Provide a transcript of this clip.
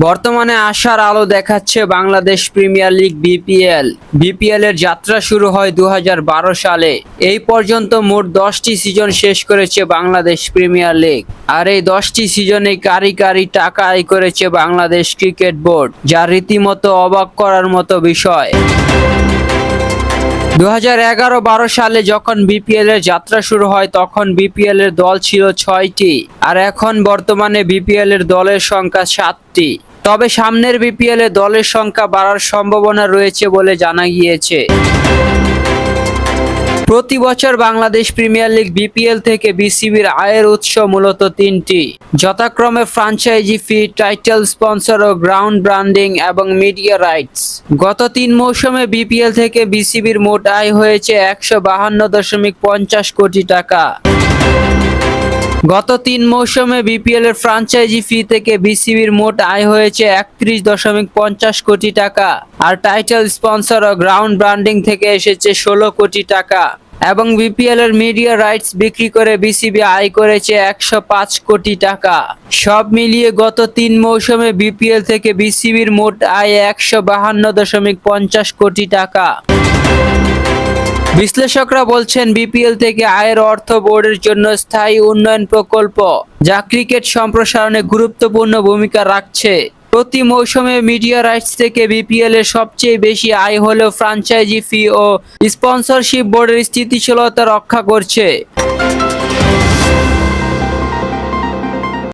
বর্তমানে আশার আলো দেখাচ্ছে Bangladesh premier league BPL. BPL এর যাত্রা শুরু হয় দু হাজার বারো সালে। এই পর্যন্ত মোট দশটি সিজন শেষ করেছে বাংলাদেশ প্রিমিয়ার লিগ। আর এই দশটি সিজনে কারি কারি টাকা আয় করেছে বাংলাদেশ ক্রিকেট বোর্ড, যা রীতিমতো অবাক করার মতো বিষয়। দু এগারো বারো সালে যখন বিপিএল এর যাত্রা শুরু হয়, তখন বিপিএল এর দল ছিল ছয়টি আর এখন বর্তমানে বিপিএল এর দলের সংখ্যা সাতটি। তবে সামনের বিপিএল এ দলের সংখ্যা বাড়ার সম্ভাবনা রয়েছে বলে জানা গিয়েছে। প্রতি বছর বাংলাদেশ প্রিমিয়ার লিগ বিপিএল থেকে বিসিবির আয়ের উৎস মূলত তিনটি। যথাক্রমে ফ্রাঞ্চাইজি ফি, টাইটেল স্পন্সর ও গ্রাউন্ড ব্র্যান্ডিং এবং মিডিয়া রাইটস। গত তিন মৌসুমে বিপিএল থেকে বিসিবির মোট আয় হয়েছে একশো বাহান্ন দশমিক পঞ্চাশ কোটি টাকা। গত তিন মৌসুমে বিপিএল এর ফ্রাঞ্চাইজি ফি থেকে বিসিবির মোট আয় হয়েছে একত্রিশ দশমিক পঞ্চাশ কোটি টাকা, আর টাইটেল স্পন্সর ও গ্রাউন্ড ব্র্যান্ডিং থেকে এসেছে ষোলো কোটি টাকা। এবং বিপিএল এর মিডিয়া রাইটস বিক্রি করে বিসিবি আয় করেছে একশো পাঁচ কোটি টাকা। সব মিলিয়ে গত তিন মৌসুমে বিপিএল থেকে বিসিবির মোট আয় একশো বাহান্ন দশমিক পঞ্চাশ কোটি টাকা। বিশ্লেষকরা বলছেন বিপিএল থেকে আয়ের অর্থ বোর্ডের জন্য স্থায়ী উন্নয়ন প্রকল্প যা ক্রিকেট সম্প্রসারণে গুরুত্বপূর্ণ ভূমিকা রাখছে। প্রতি মৌসুমে মিডিয়া রাইটস থেকে বিপিএল এর সবচেয়ে বেশি আয় হলেও ফ্রাঞ্চাইজি ফি ও স্পন্সরশিপ বোর্ডের স্থিতিশীলতা রক্ষা করছে।